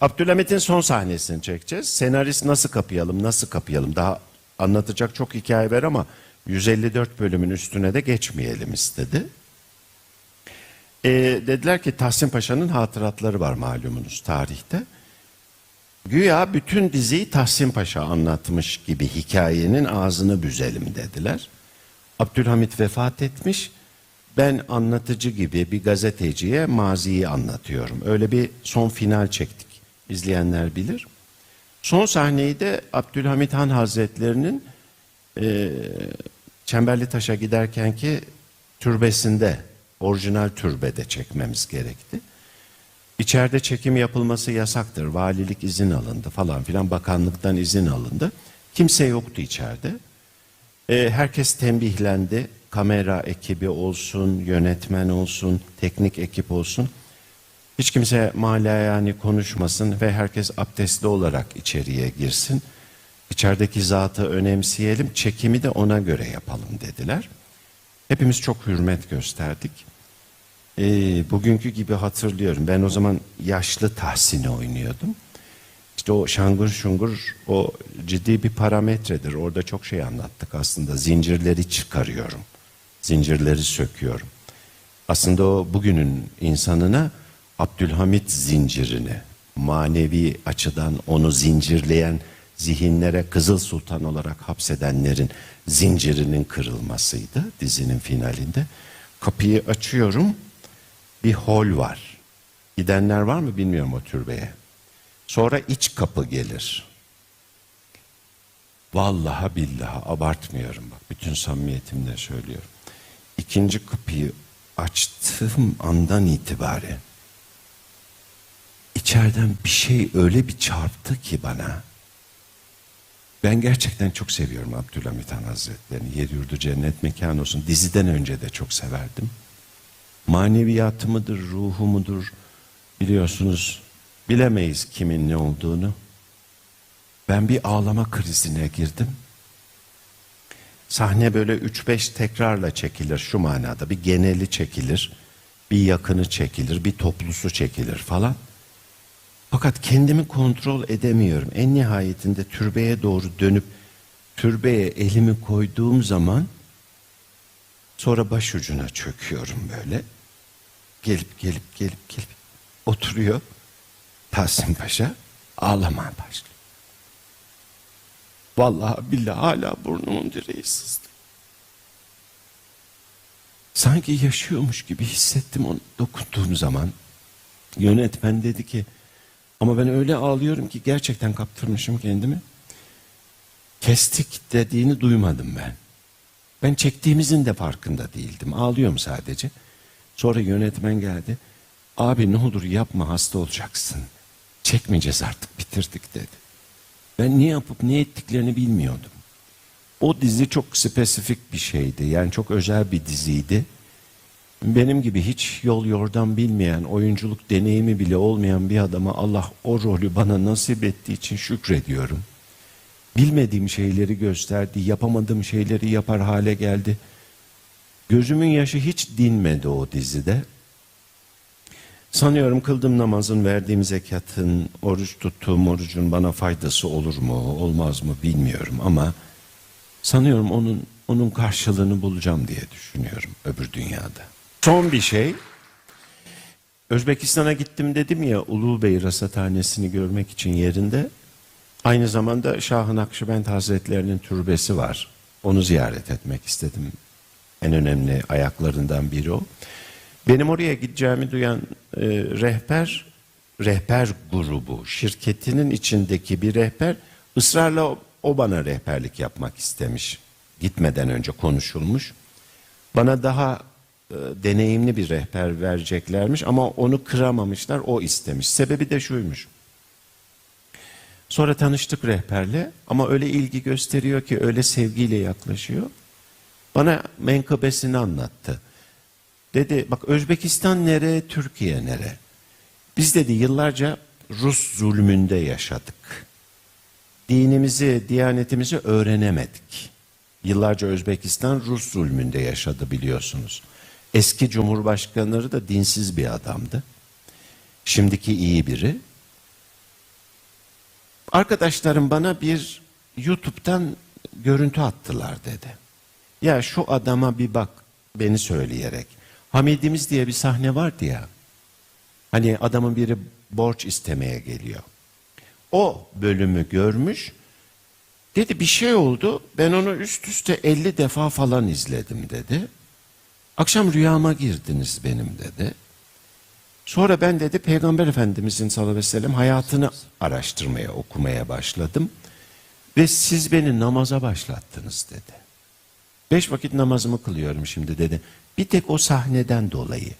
Abdülhamit'in son sahnesini çekeceğiz. Senarist nasıl kapayalım, nasıl kapayalım? Daha anlatacak çok hikaye var ama 154 bölümün üstüne de geçmeyelim istedi. Ee, dediler ki Tahsin Paşa'nın hatıratları var malumunuz tarihte. Güya bütün diziyi Tahsin Paşa anlatmış gibi hikayenin ağzını büzelim dediler. Abdülhamit vefat etmiş. Ben anlatıcı gibi bir gazeteciye maziyi anlatıyorum. Öyle bir son final çektik. İzleyenler bilir. Son sahneyi de Abdülhamit Han Hazretlerinin e, Çemberli Taş'a giderken ki türbesinde, orijinal türbede çekmemiz gerekti. İçeride çekim yapılması yasaktır. Valilik izin alındı falan filan. Bakanlıktan izin alındı. Kimse yoktu içeride. E, herkes tembihlendi. Kamera ekibi olsun, yönetmen olsun, teknik ekip olsun. Hiç kimse yani konuşmasın ve herkes abdestli olarak içeriye girsin. İçerideki zatı önemseyelim, çekimi de ona göre yapalım dediler. Hepimiz çok hürmet gösterdik. Ee, bugünkü gibi hatırlıyorum. Ben o zaman yaşlı Tahsin'i oynuyordum. İşte o şangur şungur o ciddi bir parametredir. Orada çok şey anlattık aslında. Zincirleri çıkarıyorum. Zincirleri söküyorum. Aslında o bugünün insanına Abdülhamit zincirini manevi açıdan onu zincirleyen zihinlere Kızıl Sultan olarak hapsedenlerin zincirinin kırılmasıydı dizinin finalinde. Kapıyı açıyorum. Bir hol var. Gidenler var mı bilmiyorum o türbeye. Sonra iç kapı gelir. Vallahi billahi abartmıyorum bak bütün samimiyetimle söylüyorum. İkinci kapıyı açtığım andan itibaren içeriden bir şey öyle bir çarptı ki bana. Ben gerçekten çok seviyorum Abdülhamit Han Hazretleri'ni. Yedi yurdu cennet mekan olsun. Diziden önce de çok severdim. Maneviyatı mıdır, ruhu mudur biliyorsunuz bilemeyiz kimin ne olduğunu. Ben bir ağlama krizine girdim. Sahne böyle üç beş tekrarla çekilir şu manada. Bir geneli çekilir, bir yakını çekilir, bir toplusu çekilir falan. Fakat kendimi kontrol edemiyorum. En nihayetinde türbeye doğru dönüp türbeye elimi koyduğum zaman sonra başucuna çöküyorum böyle. Gelip gelip gelip gelip oturuyor Tahsin Paşa ağlamaya başlıyor. Vallahi billahi hala burnumun direği sızdı. Sanki yaşıyormuş gibi hissettim onu dokunduğum zaman. Yönetmen dedi ki ama ben öyle ağlıyorum ki gerçekten kaptırmışım kendimi. Kestik dediğini duymadım ben. Ben çektiğimizin de farkında değildim. Ağlıyorum sadece. Sonra yönetmen geldi. Abi ne olur yapma hasta olacaksın. Çekmeyeceğiz artık bitirdik dedi. Ben ne yapıp ne ettiklerini bilmiyordum. O dizi çok spesifik bir şeydi. Yani çok özel bir diziydi. Benim gibi hiç yol yordan bilmeyen, oyunculuk deneyimi bile olmayan bir adama Allah o rolü bana nasip ettiği için şükrediyorum. Bilmediğim şeyleri gösterdi, yapamadığım şeyleri yapar hale geldi. Gözümün yaşı hiç dinmedi o dizide. Sanıyorum kıldığım namazın, verdiğim zekatın, oruç tuttuğum orucun bana faydası olur mu, olmaz mı bilmiyorum ama sanıyorum onun onun karşılığını bulacağım diye düşünüyorum öbür dünyada. Son bir şey. Özbekistan'a gittim dedim ya Ulu Bey rasathanesini görmek için yerinde. Aynı zamanda Şah-ı Nakşibend Hazretlerinin türbesi var. Onu ziyaret etmek istedim. En önemli ayaklarından biri o. Benim oraya gideceğimi duyan e, rehber, rehber grubu, şirketinin içindeki bir rehber ısrarla o, o bana rehberlik yapmak istemiş. Gitmeden önce konuşulmuş. Bana daha e, deneyimli bir rehber vereceklermiş ama onu kıramamışlar, o istemiş. Sebebi de şuymuş. Sonra tanıştık rehberle ama öyle ilgi gösteriyor ki öyle sevgiyle yaklaşıyor. Bana menkıbesini anlattı. Dedi bak Özbekistan nere, Türkiye nere? Biz dedi yıllarca Rus zulmünde yaşadık. Dinimizi, diyanetimizi öğrenemedik. Yıllarca Özbekistan Rus zulmünde yaşadı biliyorsunuz. Eski cumhurbaşkanları da dinsiz bir adamdı. Şimdiki iyi biri. Arkadaşlarım bana bir YouTube'dan görüntü attılar dedi. Ya şu adama bir bak beni söyleyerek. Hamidimiz diye bir sahne vardı ya. Hani adamın biri borç istemeye geliyor. O bölümü görmüş. Dedi bir şey oldu. Ben onu üst üste 50 defa falan izledim dedi. Akşam rüyama girdiniz benim dedi. Sonra ben dedi Peygamber Efendimizin sallallahu aleyhi ve sellem hayatını araştırmaya, okumaya başladım. Ve siz beni namaza başlattınız dedi. Beş vakit namazımı kılıyorum şimdi dedi. Bir tek o sahneden dolayı.